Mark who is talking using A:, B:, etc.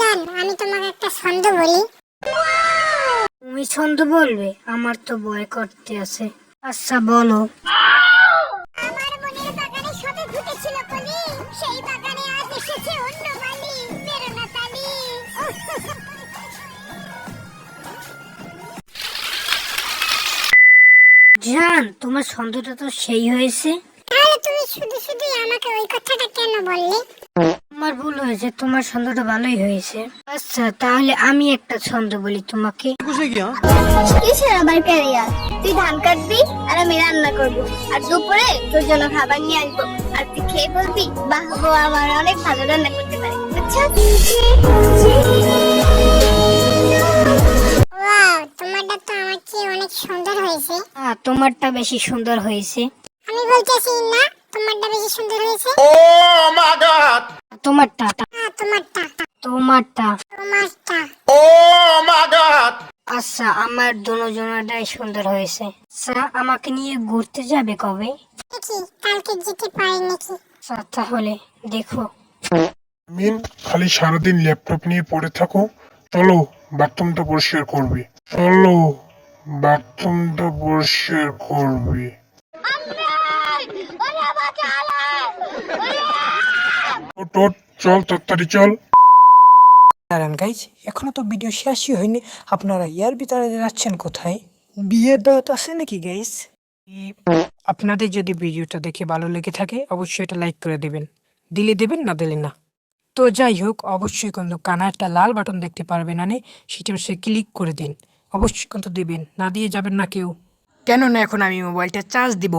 A: জান আমি তোমাকে একটা ছন্দ বলি।
B: তুমি ছন্দ বলবে? আমার তো ভয় করতে আছে। আচ্ছা বলো। জান তোমার ছন্দটা তো সেই হয়েছে।
A: তাহলে তুমি শুধু শুধু আমাকে ওই কথাটা কেন বললে?
B: আমার ভুল হয়েছে তোমার ছন্দটা ভালোই হয়েছে। আচ্ছা তাহলে আমি একটা ছন্দ বলি তোমাকে।
C: কিসের আবার ক্যারিয়ার তুই ধান কাটবি আর আমি রান্না করব। আর দুপুরে তোর জন্য খাবার নিয়ে আসব। আর তুই খেয়ে বলবি বাহ গো আমার অনেক ভালো রান্না করতে পারে। আচ্ছা?
A: তোমারটা তো আমার চেয়ে অনেক সুন্দর হয়েছে।
B: হ্যাঁ তোমারটা বেশি সুন্দর হয়েছে।
A: আমি বলতেছি না তোমারটা বেশি সুন্দর হয়েছে।
D: Oh my god!
B: তোমারটা
A: হ্যাঁ তোমারটা
B: তোমারটা
A: তোমারটা
D: Oh my god!
B: আচ্ছা আমার দুজনটাই সুন্দর হয়েছে। আচ্ছা আমাকে নিয়ে ঘুরতে যাবে কবে?
A: দেখি কালকে যেতে পারি নাকি?
B: আচ্ছা তাহলে দেখো।
E: মিন খালি সারাদিন ল্যাপটপ নিয়ে পড়ে থাকো। চলো বাথরুমটা পরিষ্কার করবে। চলো বাথরুমটা পরিষ্কার করবে। ওট চল চল।
F: দাঁড়ান গাইজ তো ভিডিও শেষই হয়নি। আপনারা ইয়ার ভিতরে যাচ্ছেন কোথায়? বিয়ের দাওয়াত আছে নাকি গাইজ আপনাদের যদি ভিডিওটা দেখে ভালো লেগে থাকে, অবশ্যই এটা লাইক করে দিবেন। দিলে দেবেন, না দিলে না। তো যাই হোক, অবশ্যই কিন্তু কানা একটা লাল বাটন দেখতে পারবেন আনে, সেটা সে ক্লিক করে দিন। অবশ্যই কিন্তু দিবেন, না দিয়ে যাবেন না কেউ। কেননা এখন আমি মোবাইলটা চার্জ দিব।